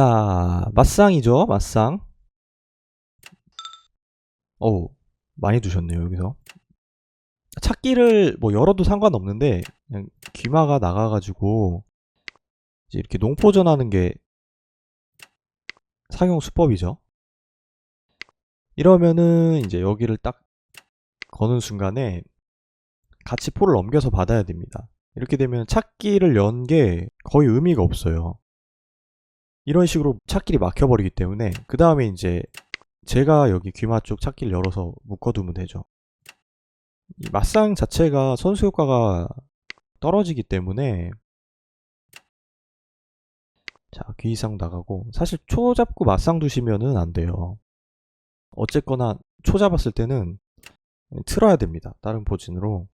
자, 맞상이죠, 맞상. 어우, 많이 두셨네요, 여기서. 찾기를 뭐 열어도 상관없는데, 그냥 귀마가 나가가지고, 이제 이렇게 농포전 하는 게 상용 수법이죠. 이러면은 이제 여기를 딱 거는 순간에 같이 포를 넘겨서 받아야 됩니다. 이렇게 되면 찾기를 연 게 거의 의미가 없어요. 이런 식으로 찾길이 막혀버리기 때문에 그 다음에 이제 제가 여기 귀마 쪽 찾기를 열어서 묶어두면 되죠. 이 맞상 자체가 선수 효과가 떨어지기 때문에 자 귀 이상 나가고 사실 초 잡고 맞상 두시면은 안 돼요. 어쨌거나 초 잡았을 때는 틀어야 됩니다. 다른 포진으로.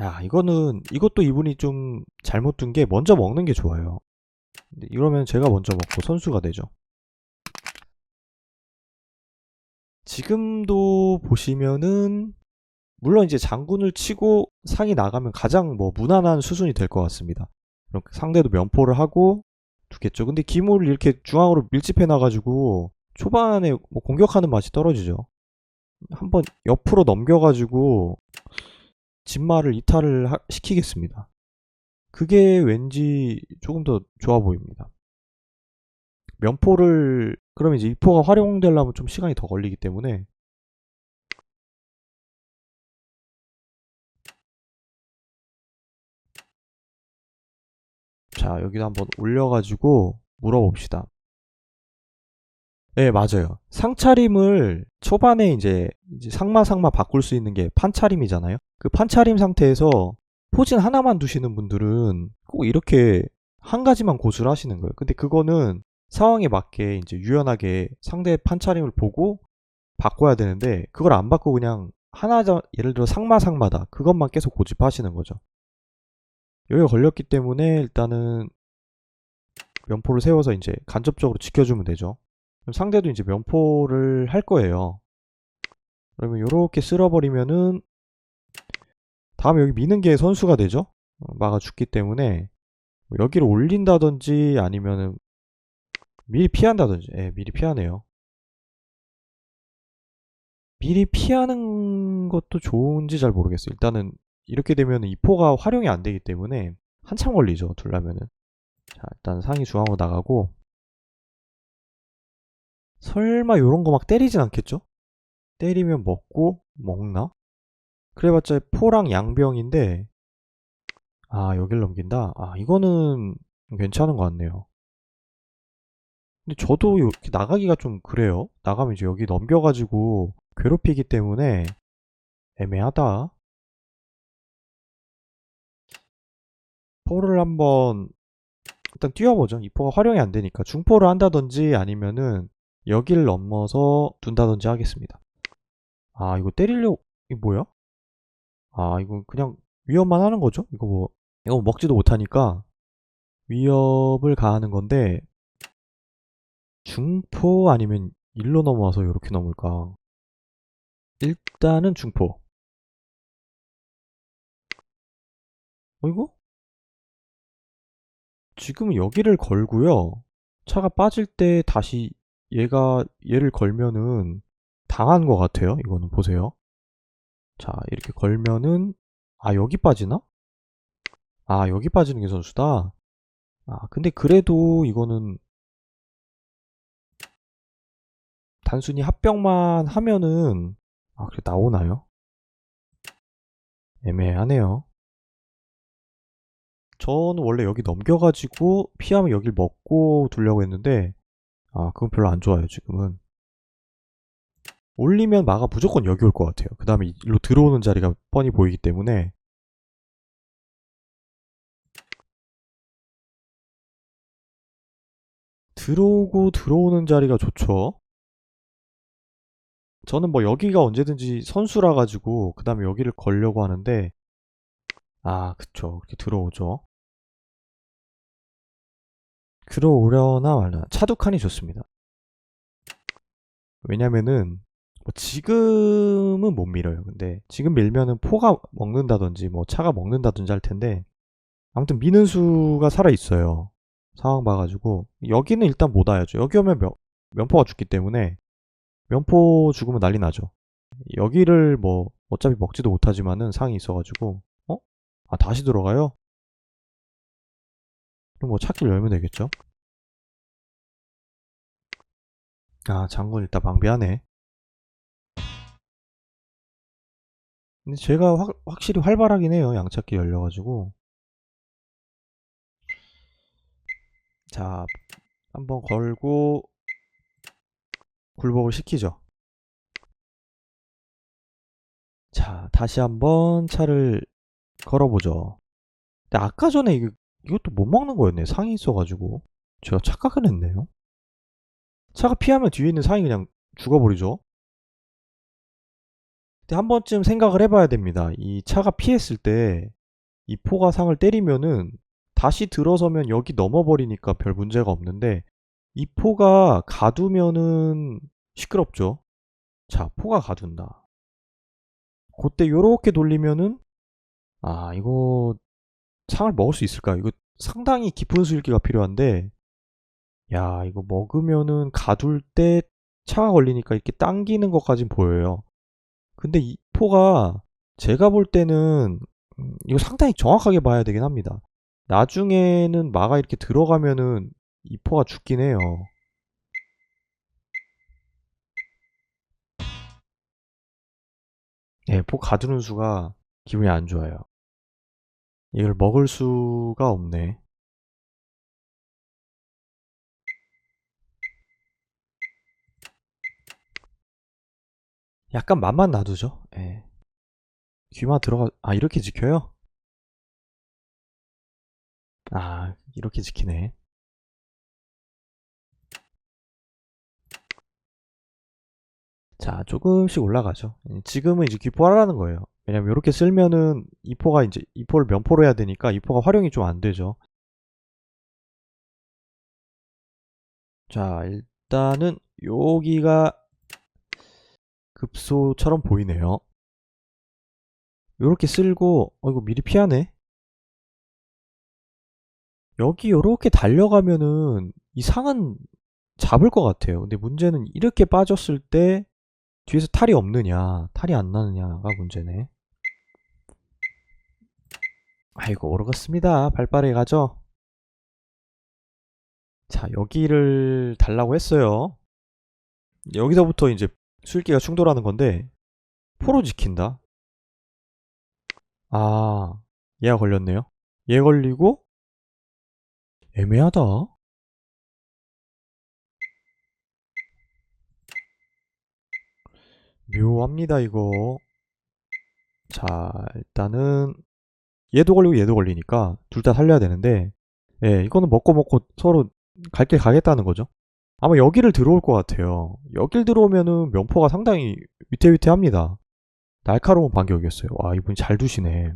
야 이거는 이것도 이분이 좀 잘못 둔 게 먼저 먹는 게 좋아요. 근데 이러면 제가 먼저 먹고 선수가 되죠. 지금도 보시면은 물론 이제 장군을 치고 상이 나가면 가장 뭐 무난한 수순이 될 것 같습니다. 그럼 상대도 면포를 하고 두겠죠. 근데 기물을 이렇게 중앙으로 밀집해 놔가지고 초반에 뭐 공격하는 맛이 떨어지죠. 한번 옆으로 넘겨가지고 진마를 이탈을 하- 시키겠습니다. 그게 왠지 조금 더 좋아 보입니다. 면포를 그러면 이제 이 포가 활용되려면 좀 시간이 더 걸리기 때문에 자 여기도 한번 올려가지고 물어봅시다. 네 맞아요. 상차림을 초반에 이제, 이제 상마 상마 바꿀 수 있는 게 판차림이잖아요. 그 판차림 상태에서 포진 하나만 두시는 분들은 꼭 이렇게 한 가지만 고수를 하시는 거예요. 근데 그거는 상황에 맞게 이제 유연하게 상대 판차림을 보고 바꿔야 되는데 그걸 안 바꾸고 그냥 하나 자 예를 들어 상마 상마다 그것만 계속 고집하시는 거죠. 여기가 걸렸기 때문에 일단은 면포를 세워서 이제 간접적으로 지켜주면 되죠. 그럼 상대도 이제 면포를 할 거예요. 그러면 이렇게 쓸어버리면은 다음에 여기 미는 게 선수가 되죠. 어, 막아 죽기 때문에 뭐 여기를 올린다든지 아니면은 미리 피한다든지 예, 미리 피하네요. 미리 피하는 것도 좋은지 잘 모르겠어요. 일단은 이렇게 되면 이 포가 활용이 안 되기 때문에 한참 걸리죠. 둘라면은. 자, 일단 상이 중앙으로 나가고 설마 요런 거 막 때리진 않겠죠? 때리면 먹고 먹나? 그래봤자 포랑 양병인데 아 여길 넘긴다? 아 이거는 괜찮은 것 같네요. 근데 저도 이렇게 나가기가 좀 그래요. 나가면 이제 여기 넘겨가지고 괴롭히기 때문에 애매하다. 포를 한번 일단 뛰어보죠. 이 포가 활용이 안 되니까 중포를 한다든지 아니면은 여기를 넘어서 둔다든지 하겠습니다. 아 이거 때리려고 이거 뭐야? 아 이거 그냥 위협만 하는 거죠? 이거 뭐 이거 먹지도 못하니까 위협을 가하는 건데 중포 아니면 일로 넘어와서 이렇게 넘을까? 일단은 중포. 어 이거? 지금 여기를 걸고요. 차가 빠질 때 다시 얘가 얘를 걸면은 당한 것 같아요. 이거는 보세요. 자 이렇게 걸면은 아 여기 빠지나? 아 여기 빠지는 게 선수다. 아 근데 그래도 이거는 단순히 합병만 하면은 아 그래 나오나요? 애매하네요. 저는 원래 여기 넘겨가지고 피하면 여길 먹고 두려고 했는데 아 그건 별로 안 좋아요 지금은 올리면 마가 무조건 여기 올 것 같아요. 그 다음에 일로 들어오는 자리가 뻔히 보이기 때문에. 들어오고 들어오는 자리가 좋죠. 저는 뭐 여기가 언제든지 선수라 가지고 그 다음에 여기를 걸려고 하는데 아 그쵸. 이렇게 들어오죠. 들어오려나 말려나. 차두칸이 좋습니다. 왜냐면은 뭐 지금은 못 밀어요. 근데 지금 밀면은 포가 먹는다든지 뭐 차가 먹는다든지 할 텐데 아무튼 미는 수가 살아 있어요. 상황 봐가지고 여기는 일단 못 와야죠. 여기 오면 면, 면포가 죽기 때문에 면포 죽으면 난리 나죠. 여기를 뭐 어차피 먹지도 못하지만은 상이 있어가지고 어? 아 다시 들어가요? 그럼 뭐 찾기를 열면 되겠죠? 아 장군 일단 방비하네. 근데 제가 확, 확실히 활발하긴 해요. 양찾기 열려가지고. 자, 한번 걸고 굴복을 시키죠. 자, 다시 한번 차를 걸어보죠. 근데 아까 전에 이거, 이것도 못 먹는 거였네. 상이 있어가지고. 제가 착각을 했네요. 차가 피하면 뒤에 있는 상이 그냥 죽어버리죠. 근데 한 번쯤 생각을 해봐야 됩니다. 이 차가 피했을 때 이 포가 상을 때리면은 다시 들어서면 여기 넘어버리니까 별 문제가 없는데 이 포가 가두면은 시끄럽죠. 자, 포가 가둔다. 그때 요렇게 돌리면은 아, 이거 상을 먹을 수 있을까? 이거 상당히 깊은 수일기가 필요한데 야, 이거 먹으면은 가둘 때 차가 걸리니까 이렇게 당기는 것까진 보여요. 근데 이 포가 제가 볼 때는 음, 이거 상당히 정확하게 봐야 되긴 합니다. 나중에는 마가 이렇게 들어가면은 이 포가 죽긴 해요. 예, 포 가두는 수가 기분이 안 좋아요. 이걸 먹을 수가 없네. 약간 맛만 놔두죠. 예. 귀마 들어가, 아, 이렇게 지켜요? 아, 이렇게 지키네. 자, 조금씩 올라가죠. 지금은 이제 귀포하라는 거예요. 왜냐면 이렇게 쓸면은 이포가 이제 이포를 면포로 해야 되니까 이포가 활용이 좀 안 되죠. 자, 일단은 여기가 급소처럼 보이네요. 요렇게 쓸고 어 이거 미리 피하네. 여기 요렇게 달려가면은 이 상은 잡을 것 같아요. 근데 문제는 이렇게 빠졌을 때 뒤에서 탈이 없느냐, 탈이 안 나느냐가 문제네. 아이고, 오르겠습니다. 발빠르게 가죠. 자, 여기를 달라고 했어요. 여기서부터 이제 수일기가 충돌하는 건데, 포로 지킨다. 아, 얘가 걸렸네요. 얘 걸리고, 애매하다. 묘합니다, 이거. 자, 일단은 얘도 걸리고 얘도 걸리니까 둘 다 살려야 되는데 예, 이거는 먹고 먹고 서로 갈 길 가겠다는 거죠. 아마 여기를 들어올 것 같아요. 여길 들어오면은 면포가 상당히 위태위태합니다. 날카로운 반격이었어요. 와, 이분 잘 두시네.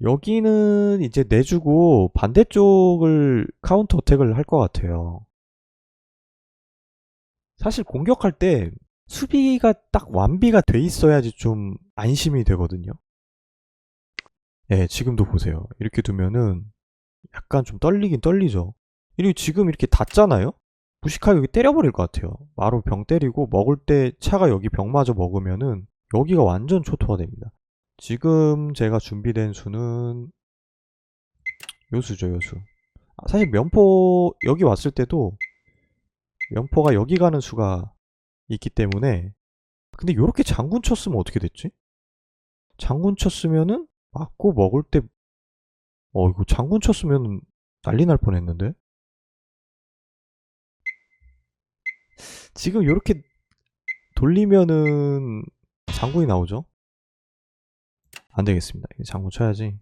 여기는 이제 내주고 반대쪽을 카운터 어택을 할 것 같아요. 사실 공격할 때 수비가 딱 완비가 돼 있어야지 좀 안심이 되거든요. 예, 지금도 보세요. 이렇게 두면은 약간 좀 떨리긴 떨리죠. 그리고 지금 이렇게 닿잖아요? 무식하게 여기 때려버릴 것 같아요. 바로 병 때리고 먹을 때 차가 여기 병마저 먹으면은 여기가 완전 초토화 됩니다. 지금 제가 준비된 수는 요수죠, 요수. 아, 사실 면포 여기 왔을 때도 면포가 여기 가는 수가 있기 때문에 근데 요렇게 장군 쳤으면 어떻게 됐지? 장군 쳤으면은 맞고 먹을 때 어, 이거 장군 쳤으면 난리 날 뻔했는데? 지금 요렇게 돌리면은 장군이 나오죠? 안 되겠습니다. 장군 쳐야지.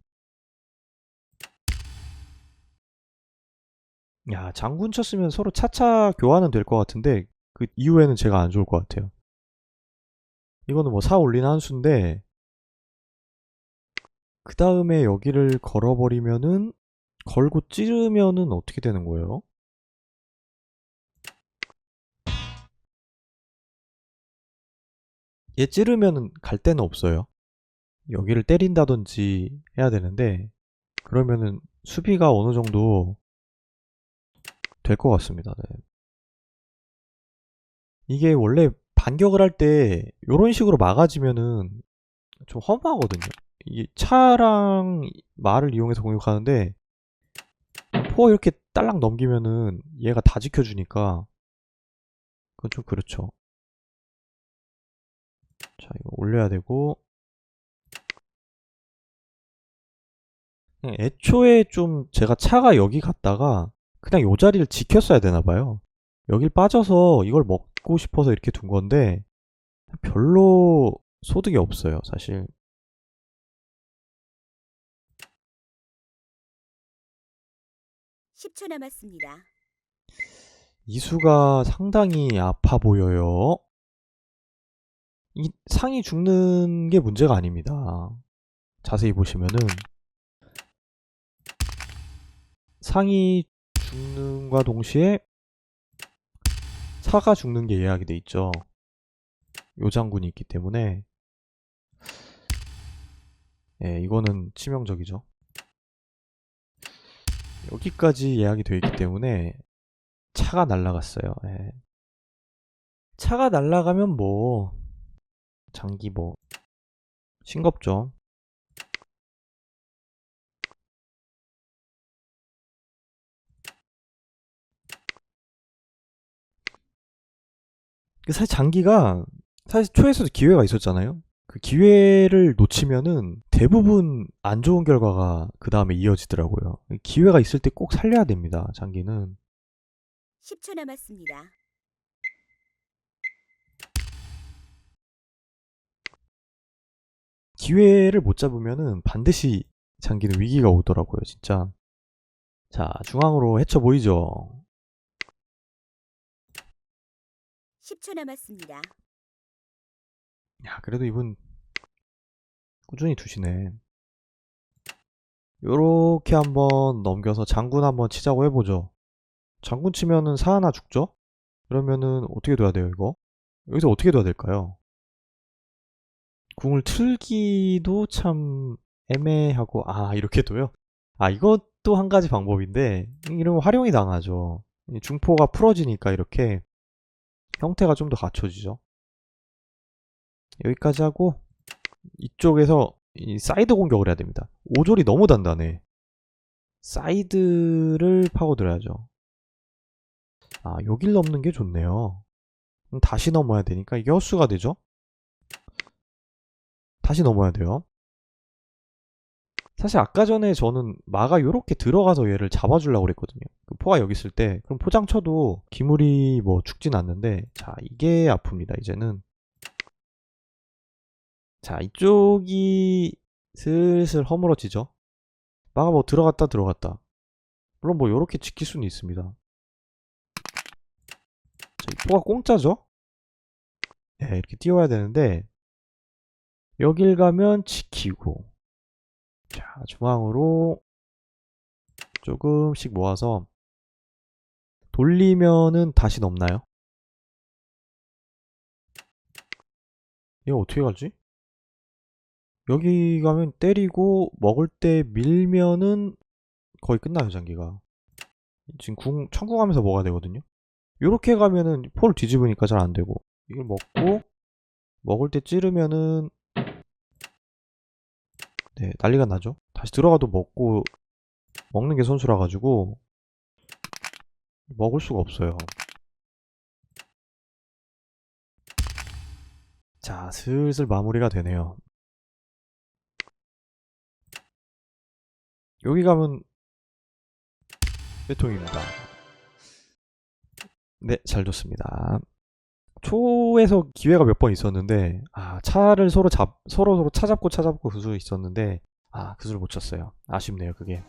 야, 장군 쳤으면 서로 차차 교환은 될 것 같은데 그 이후에는 제가 안 좋을 것 같아요. 이거는 뭐 사 올린 한 수인데 그 다음에 여기를 걸어버리면은 걸고 찌르면은 어떻게 되는 거예요? 얘 찌르면은 갈 데는 없어요. 여기를 때린다든지 해야 되는데 그러면은 수비가 어느 정도 될 것 같습니다. 네. 이게 원래 반격을 할 때 이런 식으로 막아지면은 좀 허무하거든요. 이게 차랑 말을 이용해서 공격하는데 포가 이렇게 딸랑 넘기면은 얘가 다 지켜주니까 그건 좀 그렇죠. 자, 이거 올려야 되고 그냥 애초에 좀 제가 차가 여기 갔다가 그냥 요 자리를 지켰어야 되나 봐요. 여길 빠져서 이걸 먹고 싶어서 이렇게 둔 건데 별로 소득이 없어요, 사실. 십초 남았습니다. 이수가 상당히 아파 보여요. 이 상이 죽는 게 문제가 아닙니다. 자세히 보시면은 상이 죽는과 동시에 사가 죽는 게 예약이 돼 있죠. 요 장군이 있기 때문에 예, 이거는 치명적이죠. 여기까지 예약이 되어 있기 때문에 차가 날라갔어요. 예. 차가 날라가면 뭐 장기 뭐 싱겁죠. 그 사실 장기가 사실 초에서도 기회가 있었잖아요. 그 기회를 놓치면은 대부분 안 좋은 결과가 그 다음에 이어지더라고요. 기회가 있을 때 꼭 살려야 됩니다. 장기는. 십초 남았습니다. 기회를 못 잡으면은 반드시 장기는 위기가 오더라고요, 진짜. 자, 중앙으로 해쳐 보이죠? 십초 남았습니다. 야, 그래도 이분 꾸준히 두시네. 요렇게 한번 넘겨서 장군 한번 치자고 해보죠. 장군 치면은 사 하나 죽죠? 그러면은 어떻게 둬야 돼요, 이거? 여기서 어떻게 둬야 될까요? 궁을 틀기도 참 애매하고, 아, 이렇게 둬요? 아, 이것도 한 가지 방법인데, 이러면 활용이 당하죠. 이 중포가 풀어지니까 이렇게 형태가 좀 더 갖춰지죠. 여기까지 하고 이쪽에서 이 사이드 공격을 해야 됩니다. 오졸이 너무 단단해. 사이드를 파고들어야죠. 아, 여길 넘는 게 좋네요. 그럼 다시 넘어야 되니까 이게 헛수가 되죠? 다시 넘어야 돼요. 사실 아까 전에 저는 마가 요렇게 들어가서 얘를 잡아주려고 그랬거든요. 그 포가 여기 있을 때 그럼 포장 쳐도 기물이 뭐 죽진 않는데 자 이게 아픕니다 이제는 자, 이쪽이 슬슬 허물어지죠? 마가 뭐 들어갔다 들어갔다. 물론 뭐 요렇게 지킬 수는 있습니다. 자, 이 포가 공짜죠? 네, 이렇게 띄워야 되는데 여길 가면 지키고 자, 중앙으로 조금씩 모아서 돌리면은 다시 넘나요? 이거 어떻게 가지? 여기 가면 때리고 먹을 때 밀면은 거의 끝나요 장기가 지금 궁 천궁하면서 먹어야 되거든요 요렇게 가면은 폴 뒤집으니까 잘 안되고 이걸 먹고 먹을 때 찌르면은 네 난리가 나죠 다시 들어가도 먹고 먹는 게 선수라 가지고 먹을 수가 없어요 자 슬슬 마무리가 되네요 여기 가면 빼통입니다. 네, 잘 뒀습니다. 초에서 기회가 몇 번 있었는데 아 차를 서로 잡 서로 서로 차잡고 차잡고 그수 있었는데 아 그 수를 못 쳤어요. 아쉽네요 그게.